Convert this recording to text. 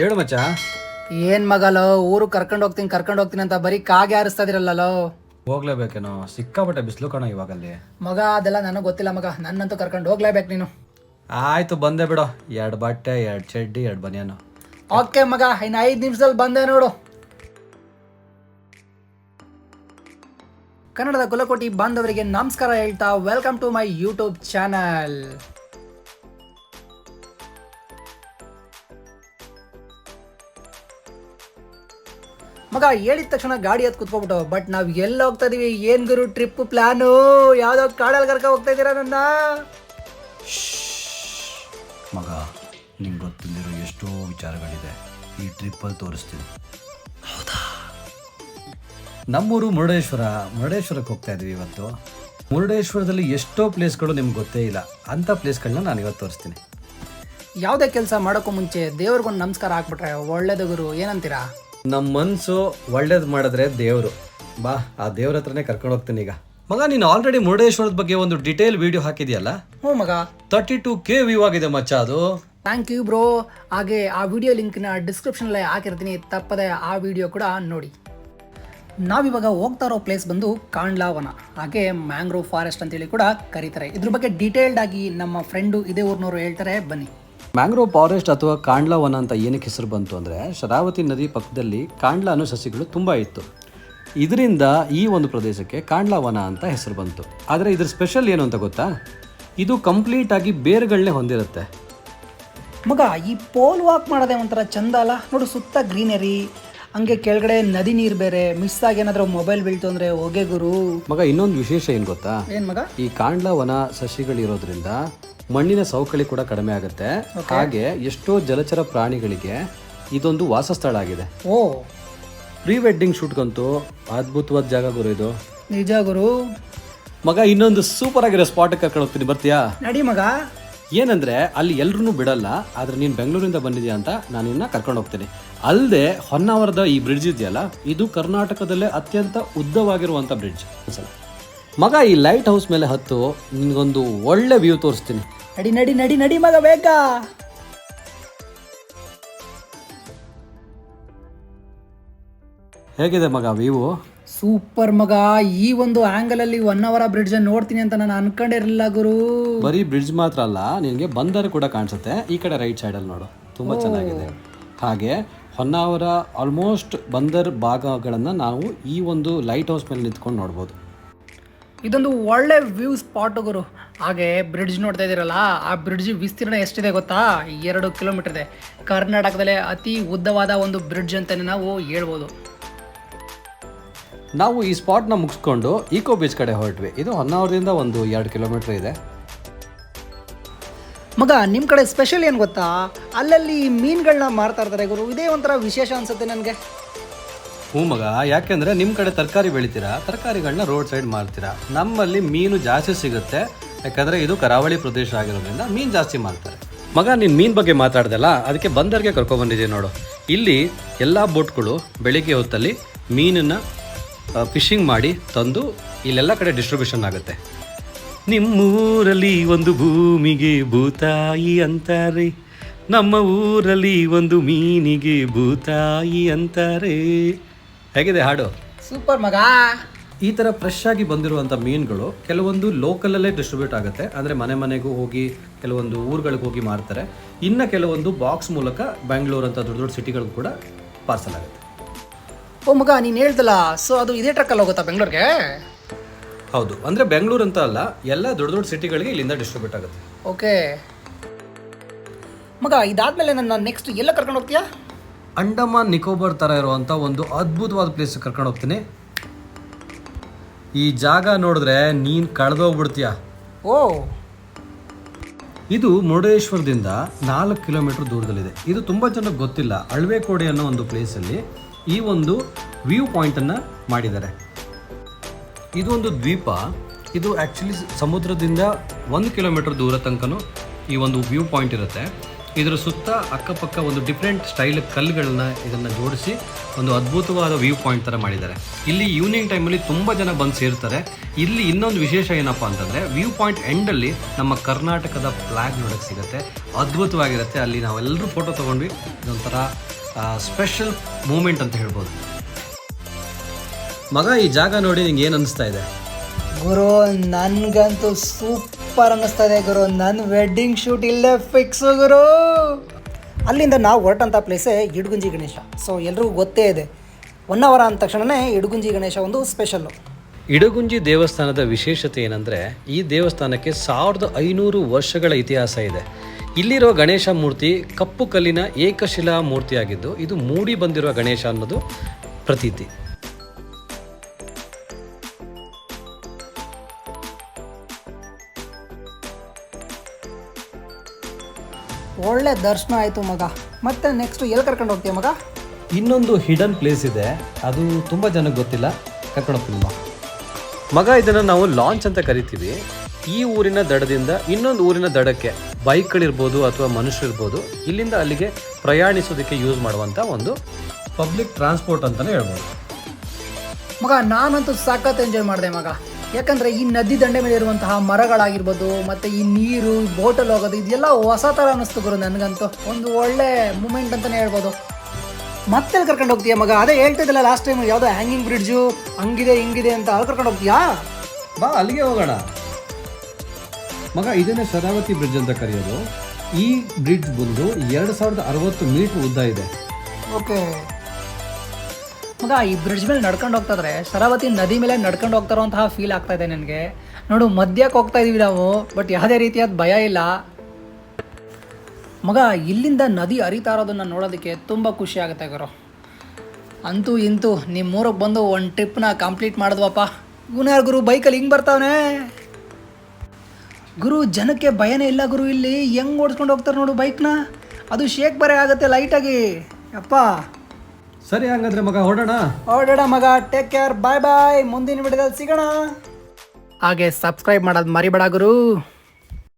ಹೇಳು ಮಚ್ಚ. ಏನ್ ಮಗಲೋ ಊರು ಕರ್ಕೊಂಡು ಹೋಗ್ತೀನಿ ಕರ್ಕೊಂಡು ಹೋಗ್ತೀನಿ ಅಂತ ಬರೀ ಕಾಗೆ ಆರಿಸ್ತಾ ಇದಿರಲ್ಲೋ ಹೋಗ್ಲೇಬೇಕೇನೋ ಸಿಕ್ಕಾಪಟ್ಟೆ ಬಿಸಿಲು ಕಣ ಇವಾಗಲ್ಲಿ. ಮಗ ಅದೆಲ್ಲ ನನಗೆ ಗೊತ್ತಿಲ್ಲ ಮಗ ನನ್ನಂತೂ ಕರ್ಕೊಂಡು ಹೋಗ್ಲೇಬೇಕು ನೀನು. ಆಯ್ತು ಬಂದೆ ಬಿಡು. ಎರಡು ಬಟ್ಟೆ ಎರಡು ಚಡ್ಡಿ ಎರಡು ಬನಿಯನು. ಓಕೆ ಮಗ ಇನ್ನು ಐದು ನಿಮಿಷದಲ್ಲಿ ಬಂದೆ ನೋಡು. ಕನ್ನಡದ ಕುಲಕೋಟಿ ಬಾಂಧವರಿಗೆ ನಮಸ್ಕಾರ ಹೇಳ್ತಾ welcome to my YouTube channel ಮಗ ಹೇಳಿದ ತಕ್ಷಣ ಗಾಡಿ ಹತ್ತು ಕುತ್ಕೊಬಿಟ್ಟು ಬಟ್ ನಾವು ಎಲ್ಲಿ ಹೋಗ್ತಾ ಇದೀವಿ? ಏನ್ ಗುರು ಟ್ರಿಪ್ ಪ್ಲಾನು ಯಾವ್ದೋ ಕಾಡಲ್ಲಿ ಕರ್ಕ ಹೋಗ್ತಾ ಇದೀರಾ ನನ್ನ? ಮಗ ನಿಂಗೆ ಗೊತ್ತಿಲ್ಲದಿರೋ ಎಷ್ಟೋ ವಿಚಾರಗಳಿದೆ. ಈ ಟ್ರಿಪ್ಪಲ್ಲಿ ತೋರಿಸ್ತೀನಿ. ಹೌದಾ? ನಮ್ಮೂರು ಮುರುಡೇಶ್ವರ ಮುರುಡೇಶ್ವರಕ್ಕೆ ಹೋಗ್ತಾ ಇದೀವಿ ಇವತ್ತು. ಮುರುಡೇಶ್ವರದಲ್ಲಿ ಎಷ್ಟೋ ಪ್ಲೇಸ್ಗಳು ನಿಮ್ಗೆ ಗೊತ್ತೇ ಇಲ್ಲ. ಅಂಥ ಪ್ಲೇಸ್ಗಳನ್ನ ನಾನು ಇವತ್ತು ತೋರಿಸ್ತೀನಿ. ಯಾವುದೇ ಕೆಲಸ ಮಾಡೋಕ್ಕೂ ಮುಂಚೆ ದೇವ್ರಿಗೊಂದು ನಮಸ್ಕಾರ ಹಾಕ್ಬಿಟ್ರೆ ಒಳ್ಳೇದು ಗುರು. ಏನಂತೀರಾ? ನಮ್ಮ ಮನಸ್ಸು ಒಳ್ಳೇದು ಮಾಡಿದ್ರೆ ದೇವರು. ಬಾ ಆ ದೇವ್ರ ಹತ್ರನೇ ಕರ್ಕೊಂಡು ಹೋಗ್ತೀನಿ ಈಗ. ಮಗ ನೀನು ಆಲ್ರೆಡಿ ಮುರುಡೇಶ್ವರದ ಬಗ್ಗೆ ಒಂದು ಡಿಟೇಲ್ ವಿಡಿಯೋ ಹಾಕಿದ್ಯಲ್ಲ? ಹ್ಞೂ ಮಗ. ತರ್ಟಿ ಟು ಕೆ ವ್ಯೂ ಆಗಿದೆ ಮಚ್ಚ ಅದು. ಥ್ಯಾಂಕ್ ಯು ಬ್ರೋ ಹಾಗೆ ಆ ವಿಡಿಯೋ ಲಿಂಕ್ನ ಡಿಸ್ಕ್ರಿಪ್ಷನಲ್ಲಿ ಹಾಕಿರ್ತೀನಿ. ತಪ್ಪದೆ ಆ ವಿಡಿಯೋ ಕೂಡ ನೋಡಿ. ನಾವಿವಾಗ ಹೋಗ್ತಾ ಇರೋ ಪ್ಲೇಸ್ ಬಂದು ಕಾಂಡ್ಲಾವನ ಹಾಗೆ ಮ್ಯಾಂಗ್ರೋವ್ ಫಾರೆಸ್ಟ್ ಅಂತೇಳಿ ಕೂಡ ಕರೀತಾರೆ. ಇದ್ರ ಬಗ್ಗೆ ಡೀಟೇಲ್ಡ್ ಆಗಿ ನಮ್ಮ ಫ್ರೆಂಡು ಇದೇ ಊರಿನವರು ಹೇಳ್ತಾರೆ. ಬನ್ನಿ. ಮ್ಯಾಂಗ್ರೋವ್ ಫಾರೆಸ್ಟ್ ಅಥವಾ ಕಾಂಡ್ಲಾ ವನ ಅಂತ ಏನಕ್ಕೆ ಹೆಸರು ಬಂತು ಅಂದರೆ ಶರಾವತಿ ನದಿ ಪಕ್ಕದಲ್ಲಿ ಕಾಂಡ್ಲಾ ಅನ್ನೋ ಸಸಿಗಳು ತುಂಬ ಇತ್ತು. ಇದರಿಂದ ಈ ಒಂದು ಪ್ರದೇಶಕ್ಕೆ ಕಾಂಡ್ಲಾ ವನ ಅಂತ ಹೆಸರು ಬಂತು. ಆದರೆ ಇದ್ರ ಸ್ಪೆಷಲ್ ಏನು ಅಂತ ಗೊತ್ತಾ? ಇದು ಕಂಪ್ಲೀಟ್ ಆಗಿ ಬೇರುಗಳನ್ನೇ ಹೊಂದಿರುತ್ತೆ. ಮಗ ಈ ಪೋಲ್ ವಾಕ್ ಮಾಡೋದೇ ಒಂಥರ ಚಂದ ಅಲ್ಲ? ನೋಡು ಸುತ್ತ ಗ್ರೀನರಿ ಹಂಗೆ ಕೆಳಗಡೆ ನದಿ ನೀರು ಬೇರೆ ಮಿಸ್ ಆಗಿ ಏನಾದರೂ ಮೊಬೈಲ್ ಬೀಳ್ತು ಅಂದರೆ ಹೊಗೆ ಗುರು. ಮಗ ಇನ್ನೊಂದು ವಿಶೇಷ ಏನು ಗೊತ್ತಾ? ಏನು ಮಗ? ಈ ಕಾಂಡ್ಲಾ ವನ ಸಸಿಗಳಿರೋದ್ರಿಂದ ಮಣ್ಣಿನ ಸವಕಳಿ ಕೂಡ ಕಡಿಮೆ ಆಗುತ್ತೆ. ಹಾಗೆ ಎಷ್ಟೋ ಜಲಚರ ಪ್ರಾಣಿಗಳಿಗೆ ಇದೊಂದು ವಾಸಸ್ಥಳ ಆಗಿದೆ. ಓ. ಪ್ರೀ ವೆಡ್ಡಿಂಗ್ ಶೂಟ್ಗಂತೂ ಅದ್ಭುತವಾದ ಜಾಗ ಗುರು ಇದು. ನಿಜ ಗುರು. ಮಗ ಇನ್ನೊಂದು ಸೂಪರ್ ಆಗಿರೋ ಸ್ಪಾಟ್ ಕರ್ಕೊಂಡು ಹೋಗ್ತೀನಿ. ಬರ್ತೀಯಾ? ನಡಿ ಮಗ. ಏನಂದ್ರೆ ಅಲ್ಲಿ ಎಲ್ರೂ ಬಿಡಲ್ಲ ಆದ್ರೆ ನೀನು ಬೆಂಗಳೂರಿಂದ ಬಂದಿದ್ಯಾ ಅಂತ ನಾನು ನಿನ್ನ ಕರ್ಕೊಂಡು ಹೋಗ್ತೀನಿ. ಅಲ್ಲದೆ ಹೊನ್ನಾವರದ ಈ ಬ್ರಿಡ್ಜ್ ಇದೆಯಲ್ಲ ಇದು ಕರ್ನಾಟಕದಲ್ಲೇ ಅತ್ಯಂತ ಉದ್ದವಾಗಿರುವಂಥ ಬ್ರಿಡ್ಜ್ ಮಗ ಈ ಲೈಟ್ ಹೌಸ್ ಮೇಲೆ ಹತ್ತು ನಿನಗೊಂದು ಒಳ್ಳೆ ವ್ಯೂ ತೋರಿಸ್ತೀನಿ. ನಡಿ ನಡಿ ನಡಿ ನಡಿ ಮಗ ಬೇಗ. ಹೇಗಿದೆ ಮಗ ವ್ಯೂ ಸೂಪರ್ ಮಗ ಈ ಒಂದು ಆಂಗಲ್ ಅಲ್ಲಿ ಒನ್ ಅವರ್ ಬ್ರಿಡ್ಜ್ ನೋಡ್ತೀನಿ ಅಂತ ನಾನು ಅನ್ಕೊಂಡಿರಲಿಲ್ಲ ಗುರು. ಬರೀ ಬ್ರಿಡ್ಜ್ ಮಾತ್ರ ಅಲ್ಲ ನಿನಗೆ ಬಂದರ್ ಕೂಡ ಕಾಣಿಸುತ್ತೆ. ಈ ಕಡೆ ರೈಟ್ ಸೈಡ್ ಅಲ್ಲಿ ನೋಡು ತುಂಬಾ ಚೆನ್ನಾಗಿದೆ. ಹಾಗೆ ಹೊನ್ನಾವರ ಆಲ್ಮೋಸ್ಟ್ ಬಂದರ್ ಭಾಗಗಳನ್ನು ನಾವು ಈ ಒಂದು ಲೈಟ್ ಹೌಸ್ ಮೇಲೆ ನಿಂತ್ಕೊಂಡು ನೋಡ್ಬೋದು. ಇದೊಂದು ಒಳ್ಳೆ ವ್ಯೂ ಸ್ಪಾಟ್ ಗುರು. ಹಾಗೆ ಬ್ರಿಡ್ಜ್ ನೋಡ್ತಾ ಇದ್ದೀರಲ್ಲ ಆ ಬ್ರಿಡ್ಜ್ ವಿಸ್ತೀರ್ಣ ಎಷ್ಟಿದೆ ಗೊತ್ತಾ? ಎರಡು ಕಿಲೋಮೀಟರ್ ಇದೆ. ಕರ್ನಾಟಕದಲ್ಲೇ ಅತಿ ಉದ್ದವಾದ ಒಂದು ಬ್ರಿಡ್ಜ್ ಅಂತಲೇ ನಾವು ಹೇಳ್ಬೋದು. ನಾವು ಈ ಸ್ಪಾಟ್ನ ಮುಗಿಸ್ಕೊಂಡು ಈಕೋ ಬೀಚ್ ಕಡೆ ಹೊರಟ್ವಿ. ಇದು ಹೊನ್ನಾವರದಿಂದ ಒಂದು ಎರಡು ಕಿಲೋಮೀಟರ್ ಇದೆ. ಮಗ ನಿಮ್ಮ ಕಡೆ ಸ್ಪೆಷಲ್ ಏನು ಗೊತ್ತಾ? ಅಲ್ಲಲ್ಲಿ ಮೀನುಗಳನ್ನ ಮಾರ್ತಾ ಇರ್ತಾರೆ ಗುರು. ಇದೇ ಒಂಥರ ವಿಶೇಷ ಅನ್ಸುತ್ತೆ ನನಗೆ. ಹ್ಞೂ ಮಗ ಯಾಕೆಂದರೆ ನಿಮ್ಮ ಕಡೆ ತರಕಾರಿ ಬೆಳಿತೀರಾ? ತರಕಾರಿಗಳನ್ನ ರೋಡ್ ಸೈಡ್ ಮಾರ್ತೀರಾ? ನಮ್ಮಲ್ಲಿ ಮೀನು ಜಾಸ್ತಿ ಸಿಗುತ್ತೆ. ಯಾಕಂದರೆ ಇದು ಕರಾವಳಿ ಪ್ರದೇಶ ಆಗಿರೋದ್ರಿಂದ ಮೀನು ಜಾಸ್ತಿ ಮಾರ್ತಾರೆ. ಮಗ, ನೀನು ಮೀನು ಬಗ್ಗೆ ಮಾತಾಡ್ದಲ್ಲ, ಅದಕ್ಕೆ ಬಂದರ್ಗೆ ಕರ್ಕೊಬಂದಿದ್ದೀನಿ ನೋಡು. ಇಲ್ಲಿ ಎಲ್ಲ ಬೋಟ್ಗಳು ಬೆಳಿಗ್ಗೆ ಹೊತ್ತಲ್ಲಿ ಮೀನನ್ನು ಫಿಶಿಂಗ್ ಮಾಡಿ ತಂದು ಇಲ್ಲೆಲ್ಲ ಕಡೆ ಡಿಸ್ಟ್ರಿಬ್ಯೂಷನ್ ಆಗುತ್ತೆ. ನಿಮ್ಮೂರಲ್ಲಿ ಒಂದು ಭೂಮಿಗೆ ಭೂತಾಯಿ ಅಂತಾರೆ. ನಮ್ಮ ಊರಲ್ಲಿ ಒಂದು ಮೀನಿಗೆ ಭೂತಾಯಿ ಅಂತಾರೆ. ಹೇಗಿದೆ ಹಾಡು? ಸೂಪರ್ ಮಗ. ಈ ಥರ ಫ್ರೆಶ್ ಆಗಿ ಬಂದಿರುವಂಥ ಮೀನುಗಳು ಕೆಲವೊಂದು ಲೋಕಲಲ್ಲೇ ಡಿಸ್ಟ್ರಿಬ್ಯೂಟ್ ಆಗುತ್ತೆ. ಅಂದರೆ ಮನೆ ಮನೆಗೂ ಹೋಗಿ ಕೆಲವೊಂದು ಊರುಗಳಿಗೆ ಹೋಗಿ ಮಾರ್ತಾರೆ. ಇನ್ನು ಕೆಲವೊಂದು ಬಾಕ್ಸ್ ಮೂಲಕ ಬೆಂಗಳೂರು ಅಂತ ದೊಡ್ಡ ದೊಡ್ಡ ಸಿಟಿಗಳಿಗೂ ಕೂಡ ಪಾರ್ಸಲ್ ಆಗುತ್ತೆ. ಓ ಮಗ ನೀನು ಹೇಳ್ದಲ್ಲ ಸೊ ಅದು ಇದೇ ಟ್ರಕ್ಕಲ್ಲಿ ಹೋಗುತ್ತಾ ಬೆಂಗಳೂರಿಗೆ ಹೌದು. ಅಂದರೆ ಬೆಂಗಳೂರು ಅಂತ ಅಲ್ಲ ಎಲ್ಲ ದೊಡ್ಡ ದೊಡ್ಡ ಸಿಟಿಗಳಿಗೆ ಇಲ್ಲಿಂದ ಡಿಸ್ಟ್ರಿಬ್ಯೂಟ್ ಆಗುತ್ತೆ. ಓಕೆ ಮಗ ಇದಾದಮೇಲೆ ನನ್ನ ನೆಕ್ಸ್ಟ್ ಎಲ್ಲ ಕರ್ಕೊಂಡು ಹೋಗ್ತೀಯಾ? ಅಂಡಮಾನ್ ನಿಕೋಬಾರ್ ಥರ ಇರುವಂಥ ಒಂದು ಅದ್ಭುತವಾದ ಪ್ಲೇಸ್ ಕರ್ಕೊಂಡು ಹೋಗ್ತೀನಿ. ಈ ಜಾಗ ನೋಡಿದ್ರೆ ನೀನು ಕಳೆದೋಗ್ಬಿಡ್ತೀಯ. ಓ. ಇದು ಮುರುಡೇಶ್ವರದಿಂದ ನಾಲ್ಕು ಕಿಲೋಮೀಟರ್ ದೂರದಲ್ಲಿದೆ. ಇದು ತುಂಬ ಜನಕ್ಕೆ ಗೊತ್ತಿಲ್ಲ. ಅಳ್ವೆಕೋಡಿ ಅನ್ನೋ ಒಂದು ಪ್ಲೇಸಲ್ಲಿ ಈ ಒಂದು ವ್ಯೂ ಪಾಯಿಂಟನ್ನು ಮಾಡಿದ್ದಾರೆ. ಇದು ಒಂದು ದ್ವೀಪ. ಇದು ಆ್ಯಕ್ಚುಲಿ ಸಮುದ್ರದಿಂದ ಒಂದು ಕಿಲೋಮೀಟರ್ ದೂರ ತನಕನೂ ಈ ಒಂದು ವ್ಯೂ ಪಾಯಿಂಟ್ ಇರುತ್ತೆ. ಇದ್ರ ಸುತ್ತ ಅಕ್ಕಪಕ್ಕ ಒಂದು ಡಿಫ್ರೆಂಟ್ ಸ್ಟೈಲ್ ಕಲ್ಲುಗಳನ್ನ ಇದನ್ನ ಜೋಡಿಸಿ ಒಂದು ಅದ್ಭುತವಾದ ವ್ಯೂ ಪಾಯಿಂಟ್ ತರ ಮಾಡಿದ್ದಾರೆ. ಇಲ್ಲಿ ಈವ್ನಿಂಗ್ ಟೈಮಲ್ಲಿ ತುಂಬಾ ಜನ ಬಂದು ಸೇರ್ತಾರೆ. ಇಲ್ಲಿ ಇನ್ನೊಂದು ವಿಶೇಷ ಏನಪ್ಪಾ ಅಂತಂದ್ರೆ ವ್ಯೂ ಪಾಯಿಂಟ್ ಎಂಡಲ್ಲಿ ನಮ್ಮ ಕರ್ನಾಟಕದ ಫ್ಲಾಗ್ ನೋಡಕ್ ಸಿಗುತ್ತೆ. ಅದ್ಭುತವಾಗಿರುತ್ತೆ. ಅಲ್ಲಿ ನಾವೆಲ್ಲರೂ ಫೋಟೋ ತಗೊಂಡ್ವಿ. ಇದೊಂಥರ ಸ್ಪೆಷಲ್ ಮೂಮೆಂಟ್ ಅಂತ ಹೇಳ್ಬೋದು. ಮಗ, ಈ ಜಾಗ ನೋಡಿ ನಿಂಗೆ ಏನು ಅನಿಸ್ತಾ ಇದೆ? ಗುರು, ನನ್ಗಂತೂ ಸೂಪರ್ ಅನ್ನಿಸ್ತಾ ಇದೆ ಗುರು. ನನ್ನ ವೆಡ್ಡಿಂಗ್ ಶೂಟ್ ಇಲ್ಲೇ ಫಿಕ್ಸ್ ಗುರು. ಅಲ್ಲಿಂದ ನಾವು ಹೊರಟಂಥ ಪ್ಲೇಸೇ ಇಡ್ಗುಂಜಿ ಗಣೇಶ. ಸೊ ಎಲ್ರಿಗೂ ಗೊತ್ತೇ ಇದೆ. ಒನ್ ಅವರ್ ಅಂದ ತಕ್ಷಣವೇ ಇಡ್ಗುಂಜಿ ಗಣೇಶ ಒಂದು ಸ್ಪೆಷಲ್ಲು ಇಡಗುಂಜಿ ದೇವಸ್ಥಾನದ ವಿಶೇಷತೆ ಏನಂದರೆ, ಈ ದೇವಸ್ಥಾನಕ್ಕೆ ಸಾವಿರದ ಐನೂರು ವರ್ಷಗಳ ಇತಿಹಾಸ ಇದೆ. ಇಲ್ಲಿರೋ ಗಣೇಶ ಮೂರ್ತಿ ಕಪ್ಪು ಕಲ್ಲಿನ ಏಕಶಿಲಾ ಮೂರ್ತಿಯಾಗಿದ್ದು, ಇದು ಮೂಡಿ ಬಂದಿರುವ ಗಣೇಶ ಅನ್ನೋದು ಪ್ರತೀತಿ. ಒಳ್ಳೆ ದರ್ಶನ ಆಯಿತು ಮಗ. ಮತ್ತೆ ನೆಕ್ಸ್ಟ್ ಎಲ್ಲಿ ಕರ್ಕೊಂಡು ಹೋಗ್ತೀಯ ಮಗ? ಇನ್ನೊಂದು ಹಿಡನ್ ಪ್ಲೇಸ್ ಇದೆ. ಅದು ತುಂಬ ಜನಕ್ಕೆ ಗೊತ್ತಿಲ್ಲ. ಕರ್ಕೊಂಡು ಹೋಗ್ತೀನಿ ಬಾ. ಮಗ ಇದನ್ನು ನಾವು ಲಾಂಚ್ ಅಂತ ಕರಿತೀವಿ. ಈ ಊರಿನ ದಡದಿಂದ ಇನ್ನೊಂದು ಊರಿನ ದಡಕ್ಕೆ ಬೈಕ್ಗಳಿರ್ಬೋದು ಅಥವಾ ಮನುಷ್ಯರಿರ್ಬೋದು ಇಲ್ಲಿಂದ ಅಲ್ಲಿಗೆ ಪ್ರಯಾಣಿಸೋದಕ್ಕೆ ಯೂಸ್ ಮಾಡುವಂಥ ಒಂದು ಪಬ್ಲಿಕ್ ಟ್ರಾನ್ಸ್ಪೋರ್ಟ್ ಅಂತಲೇ ಹೇಳ್ಬೋದು. ಮಗ ನಾನಂತೂ ಸಖತ್ ಎಂಜಾಯ್ ಮಾಡಿದೆ ಮಗ. ಯಾಕಂದರೆ ಈ ನದಿ ದಂಡೆ ಮೇಲೆ ಇರುವಂತಹ ಮರಗಳಾಗಿರ್ಬೋದು ಮತ್ತು ಈ ನೀರು ಬೋಟಲ್ಲಿ ಹೋಗೋದು ಇದೆಲ್ಲ ಹೊಸ ಥರ ಅನ್ನಿಸ್ತು ಗುರು ನನಗಂತೂ. ಒಂದು ಒಳ್ಳೆ ಮೂಮೆಂಟ್ ಅಂತಲೇ ಹೇಳ್ಬೋದು. ಮತ್ತೆ ಕರ್ಕೊಂಡು ಹೋಗ್ತೀಯ ಮಗ? ಅದೇ ಹೇಳ್ತಿದ್ದಿಲ್ಲ ಲಾಸ್ಟ್ ಟೈಮ್ ಯಾವುದೋ ಹ್ಯಾಂಗಿಂಗ್ ಬ್ರಿಡ್ಜು ಹಂಗಿದೆ ಹಿಂಗಿದೆ ಅಂತ. ಅಲ್ಲಿ ಕರ್ಕೊಂಡು ಹೋಗ್ತೀಯಾ? ಬಾ ಅಲ್ಲಿಗೆ ಹೋಗೋಣ. ಮಗ ಇದನ್ನೇ ಶರಾವತಿ ಬ್ರಿಡ್ಜ್ ಅಂತ ಕರೆಯೋದು. ಈ ಬ್ರಿಡ್ಜ್ ಬಂದು ಎರಡು ಸಾವಿರದ ಅರವತ್ತು ಮೀಟರ್ ಉದ್ದ ಇದೆ. ಓಕೆ ಮಗ, ಈ ಬ್ರಿಡ್ಜ್ ಮೇಲೆ ನಡ್ಕೊಂಡು ಹೋಗ್ತಾ ಇದ್ರೆ ಶರಾವತಿ ನದಿ ಮೇಲೆ ನಡ್ಕೊಂಡು ಹೋಗ್ತಾರೋ ಇರೋಂತಹ ಫೀಲ್ ಆಗ್ತಾ ಇದೆ ನನಗೆ. ನೋಡು ಮಧ್ಯಕ್ಕೆ ಹೋಗ್ತಾ ಇದೀವಿ ನಾವು ಬಟ್ ಯಾವುದೇ ರೀತಿಯಾದ ಭಯ ಇಲ್ಲ. ಮಗ, ಇಲ್ಲಿಂದ ನದಿ ಹರಿತಾ ಇರೋದನ್ನ ನೋಡೋದಕ್ಕೆ ತುಂಬ ಖುಷಿ ಆಗುತ್ತೆ ಗುರು. ಅಂತೂ ಇಂತೂ ನಿಮ್ಮ ಊರಿಗೆ ಬಂದು ಒಂದು ಟ್ರಿಪ್ನ ಕಂಪ್ಲೀಟ್ ಮಾಡಿದ್ವಪ್ಪ. ಗುನಾರ್ ಗುರು, ಬೈಕಲ್ಲಿ ಹಿಂಗೆ ಬರ್ತಾವನೆ? ಗುರು, ಜನಕ್ಕೆ ಭಯನೇ ಇಲ್ಲ ಗುರು, ಇಲ್ಲಿ ಹೆಂಗ್ ಓಡಿಸ್ಕೊಂಡು ಹೋಗ್ತಾರೆ ನೋಡು ಬೈಕ್ನ ಅದು ಶೇಕ್ ಬರೇ ಆಗುತ್ತೆ ಲೈಟಾಗಿ ಅಪ್ಪ ಸರಿ ಹಂಗಾದ್ರೆ ಮಗ ಹೊರಡೋಣ? ಓಡೋಣ ಮಗ. ಟೇಕ್ ಕೇರ್ ಬಾಯ್ ಬಾಯ್ ಮುಂದಿನ ವಿಡಿಯೋದಲ್ಲಿ ಸಿಗೋಣ. ಹಾಗೆ ಸಬ್ಸ್ಕ್ರೈಬ್ ಮಾಡೋದು ಮರಿಬೇಡ ಗುರು.